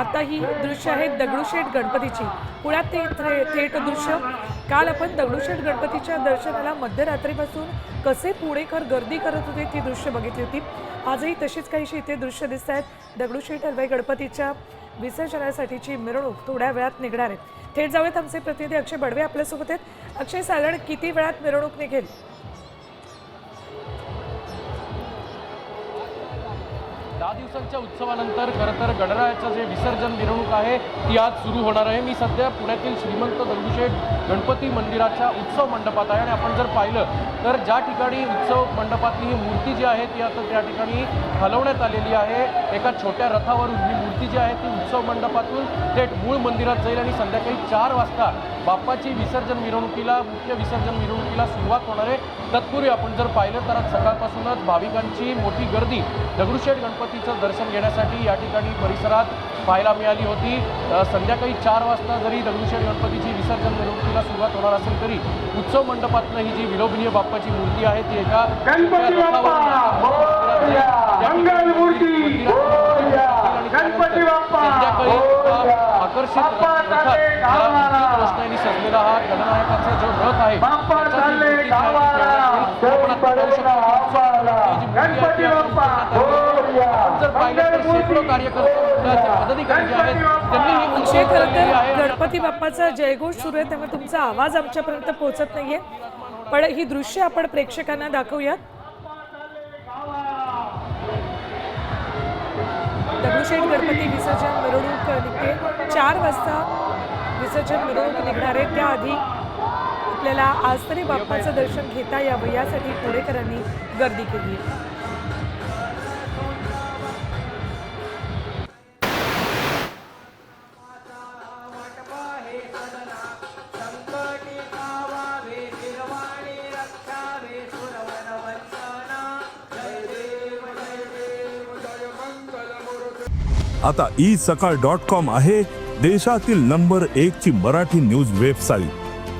आता ही दृश्य आहेत दगडूशेठ गणपतीची. पुण्यात ते थे थेट दृश्य. काल आपण दगडूशेठ गणपतीच्या दर्शनाला मध्यरात्रीपासून कसे पुणेकर गर्दी करत होते ती दृश्य बघितली होती. आजही तशीच काहीशी इथे दृश्य दिसत आहेत दगडूशेठ हलवाई गणपतीच्या विसर्जनासाठीची मिरवणूक थोड्या वेळात निघणार आहेत थेट जाऊयात आमचे प्रतिनिधी अक्षय बडवे आपल्यासोबत आहेत. अक्षय साधारण किती वेळात मिरवणूक निघेल? दहा दिवसांच्या उत्सवानंतर खरं तर गणरायाचं जे विसर्जन मिरवणूक आहे ती आज सुरू होणार आहे. मी सध्या पुण्यातील श्रीमंत दगडूशेठ गणपती मंदिराच्या उत्सव मंडपात आहे आणि आपण जर पाहिलं तर ज्या ठिकाणी उत्सव मंडपातली ही मूर्ती जी आहे ती आता त्या ठिकाणी हलवण्यात आलेली आहे. एका छोट्या रथावरून ही मूर्ती जी आहे ती उत्सव मंडपातून थेट मूळ मंदिरात जाईल आणि संध्याकाळी चार वाजता बाप्पाची विसर्जन मिरवणुकीला मुख्य विसर्जन मिरवणुकीला सुरुवात होणार आहे. तत्पूर्वी आपण जर पाहिलं तर आज सकाळपासूनच भाविकांची मोठी गर्दी दगडूशेठ गणपती गणपतीचं दर्शन घेण्यासाठी या ठिकाणी परिसरात पाहायला मिळाली होती. संध्याकाळी चार वाजता जरी दगडूशेठ गणपतीची विसर्जन मिरवणुकीला सुरुवात होणार असेल तरी उत्सव मंडपातनं ही जी विलोभनीय बाप्पाची मूर्ती आहे ती एका संध्याकाळी आकर्षित रथात सजलेला हा गणनायकाचा जो रथ आहे गणपती बाप्पा. जर पाहिलं तर शेकडो कार्यकर्ते पदाधिकारी आहेत त्यांनी ही अक्षय खरं तर गणपती बाप्पाचा जयघोष सुरू आहे त्यामुळे तुमचा आवाज आमच्यापर्यंत पोहोचत नाहीये. पण ही दृश्य आपण प्रेक्षकांना दाखवूयात. दगडूशेठ गणपती विसर्जन मिरवणूक निघते. चार वाजता विसर्जन मिरवणूक निघणार आहे. त्याआधी आपल्याला आज तरी बाप्पाचं दर्शन घेता यावं यासाठी पुणेकरांनी गर्दी केली. आता ई सकाळ डॉट कॉम आहे देशातील नंबर एक ची मराठी न्यूज वेबसाईट.